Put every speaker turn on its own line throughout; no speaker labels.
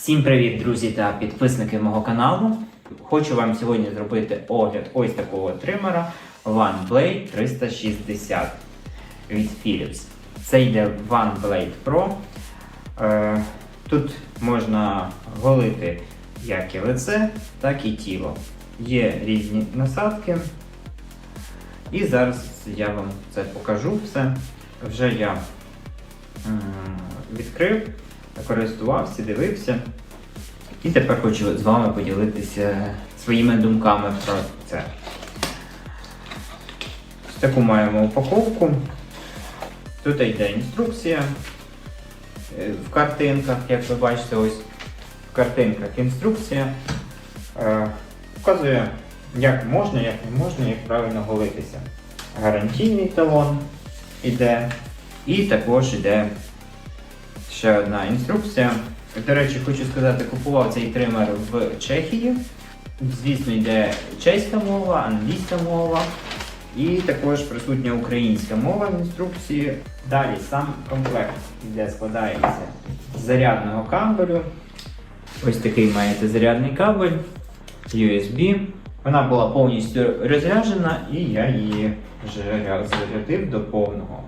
Всім привіт, друзі та підписники мого каналу. Хочу вам сьогодні зробити огляд ось такого тримера OneBlade 360 від Philips. Це йде OneBlade Pro. Е, Тут можна голити як і лице, так і тіло. Є різні насадки. І зараз я вам це покажу все. Вже я відкрив, користувався, дивився. І тепер хочу з вами поділитися своїми думками про це. Таку маємо упаковку. Тут йде інструкція е, в картинках, як ви бачите, ось в картинках інструкція. Е, Вказує, як можна, як не можна, як правильно голитися. Гарантійний талон іде. І також іде ще одна інструкція. До речі, хочу сказати, купував цей тример в Чехії. Звісно, йде чеська мова, англійська мова і також присутня українська мова в інструкції. Далі сам комплект, де складається з зарядного кабелю. Ось такий маєте зарядний кабель USB. Вона була повністю розряджена і я її вже зарядив до повного.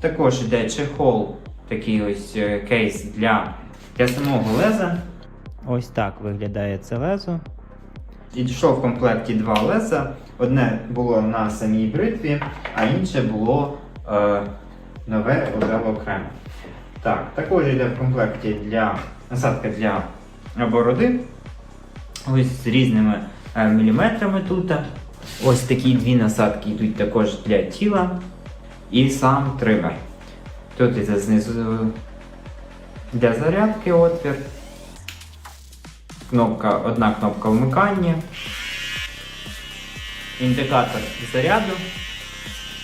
Також йде чехол, такий ось е, кейс для, для самого леза. Ось так виглядає це лезо. Йшов в комплекті два леза. Одне було на самій бритві, а інше було е, нове одне окремо. Так, також йде в комплекті для насадка для бороди. Ось з різними е, міліметрами тут. Ось такі дві насадки йдуть також для тіла. І сам тример. Тут іде знизу для зарядки отвір. Кнопка, одна кнопка вмикання. Індикатор заряду.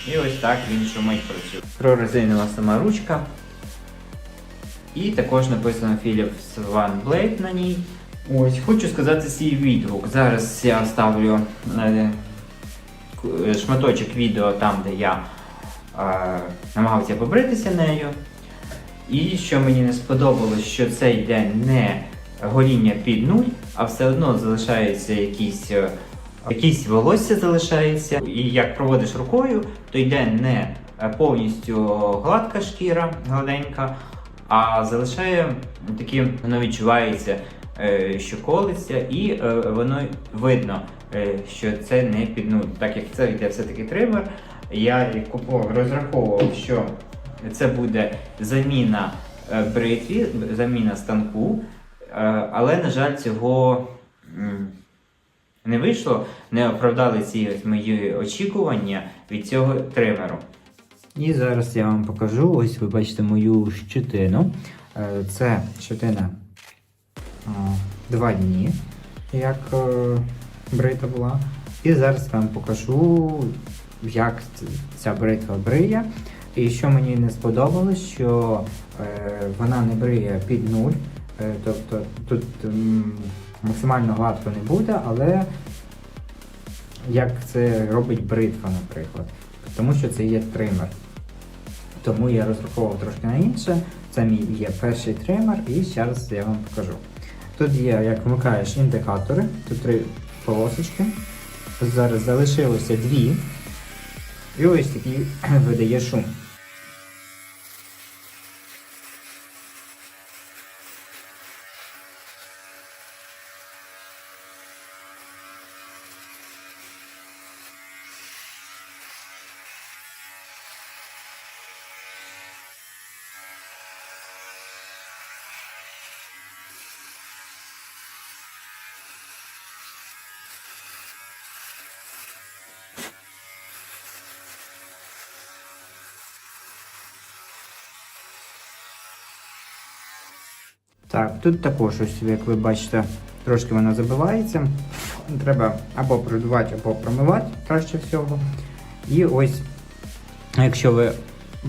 І ось так він шумить працює. Прорезинова сама ручка. І також написано Philips One Blade на ній. Ось, хочу сказати свій відгук. Зараз я ставлю е, шматочок відео там, де я намагався побритися нею. І що мені не сподобалось, що це йде не гоління під нуль, а все одно залишається якісь, е, якісь волосся залишається. І як проводиш рукою, то йде не е, повністю гладка шкіра, гладенька, а залишає такі, воно відчувається, е, що колиться, і воно видно, що це не під нуль. Так як це йде все-таки тример, я купував, розраховував, що це буде заміна е, бритві, заміна станку, е, але, на жаль, цього не вийшло, не оправдали ці мої очікування від цього тримеру. І зараз я вам покажу, ось ви бачите мою щетину. Е, Це щетина а, два дні, як брита була. І зараз вам покажу, як ця бритва бриє. І що мені не сподобалось, що е, вона не бриє під нуль. Е, тобто тут м, максимально гладко не буде, але як це робить бритва, наприклад. Тому що це є тример. Тому я розраховував трошки на інше. Це мій є перший тример, і зараз я вам покажу. Тут є, як вмикаєш, індикатори, тут три полосочки. Зараз залишилося дві. І ось такий видає шум. Так, тут також ось, як ви бачите, трошки вона забивається. Треба або продувати, або промивати краще всього. І ось, якщо ви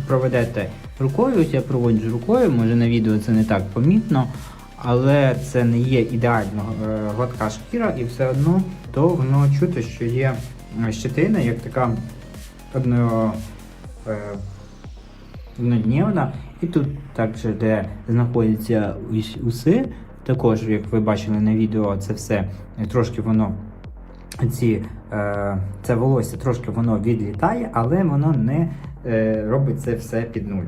проведете рукою, ось я проводжу рукою, може на відео це не так помітно, але це не є ідеально е, гладка шкіра, і все одно то воно чути, що є е, щетина, як така одно, е, однодневна. І тут також, де знаходяться уси, Також, як ви бачили на відео, це все е, трошки воно. Ці, е, це волосся трошки воно відлітає, але воно не е, робить це все під нуль.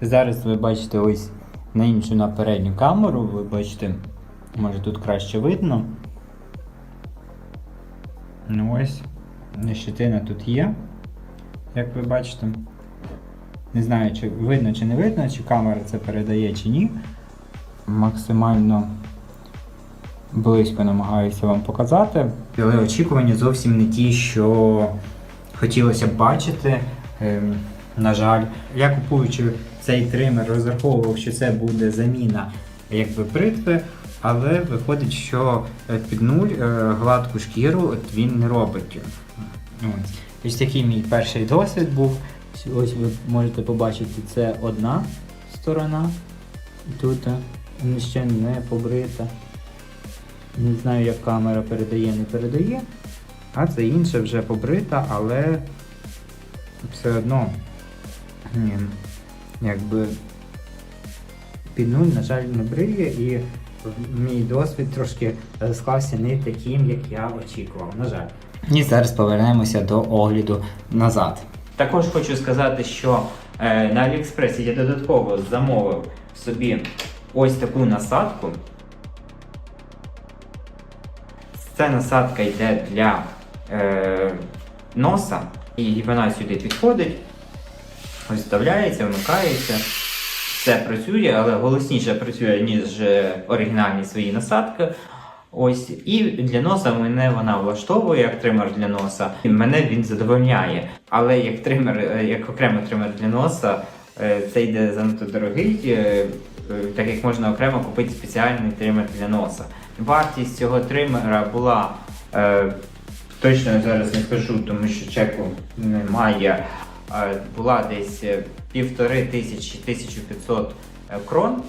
Зараз ви бачите ось на іншу на передню камеру, ви бачите, може тут краще видно. Ну ось, щетина тут є, як ви бачите. Не знаю, чи видно чи не видно, чи камера це передає, чи ні. Максимально близько намагаюся вам показати. Але очікування зовсім не ті, що хотілося б бачити. Ем, на жаль, я купуючи цей тример, розраховував, що це буде заміна якби бритви, але виходить, що е, під нуль е, гладку шкіру він не робить. Ось такий мій перший досвід був. Ось ви можете побачити, це одна сторона. Тут е, ще не побрита. Не знаю, як камера передає, не передає. А це інша вже побрита, але все одно якби під нуль, на жаль, не бриє, і мій досвід трошки склався не таким, як я очікував. На жаль. І зараз повернемося до огляду назад. Також хочу сказати, що е, на Аліекспресі я додатково замовив собі ось таку насадку. Ця насадка йде для е, носа, і вона сюди підходить, вставляється, вмикається. Все працює, але голосніше працює, ніж е, оригінальні свої насадки. Ось, і для носа мене вона влаштовує як тример для носа. І мене він задовольняє. Але як тример, е, як окремий тример для носа, е, це йде занадто дорогий, е, так як можна окремо купити спеціальний тример для носа. Вартість цього тримера була точно зараз не скажу, тому що чеку немає. Була десь півтори тисячі 1500 крон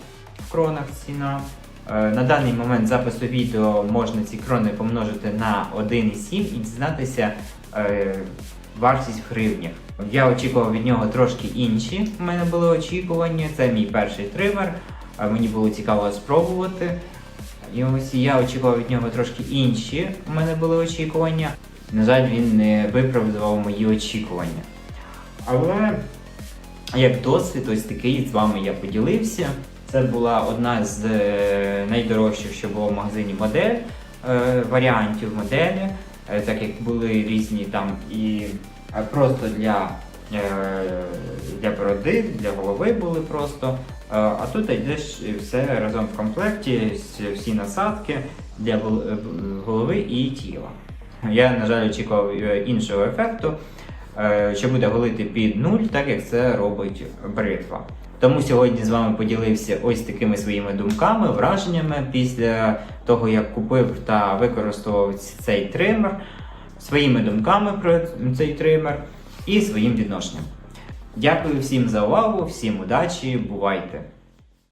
в кронах ціна. Е, На даний момент запису відео можна ці крони помножити на 1,7 і дізнатися е, вартість в гривнях. Я очікував від нього трошки інші. У мене були очікування. Це мій перший тример. е, Мені було цікаво спробувати. І ось я очікував від нього трошки інші. У мене були очікування. На жаль, він не виправдував мої очікування. Але як досвід, ось такий з вами я поділився. Це була одна з е, найдорожчих, що було в магазині модель, е, варіантів моделі, е, так як були різні там і просто для, для бороди, для голови були просто. А тут йдеш все разом в комплекті, всі насадки для голови і тіла. Я, на жаль, очікував іншого ефекту, що буде голити під нуль, так як це робить бритва. Тому сьогодні з вами поділився ось такими своїми думками, враженнями після того, як купив та використовував цей тример, своїми думками про цей тример і своїм відношенням. Дякую всім за увагу, всім удачі, бувайте!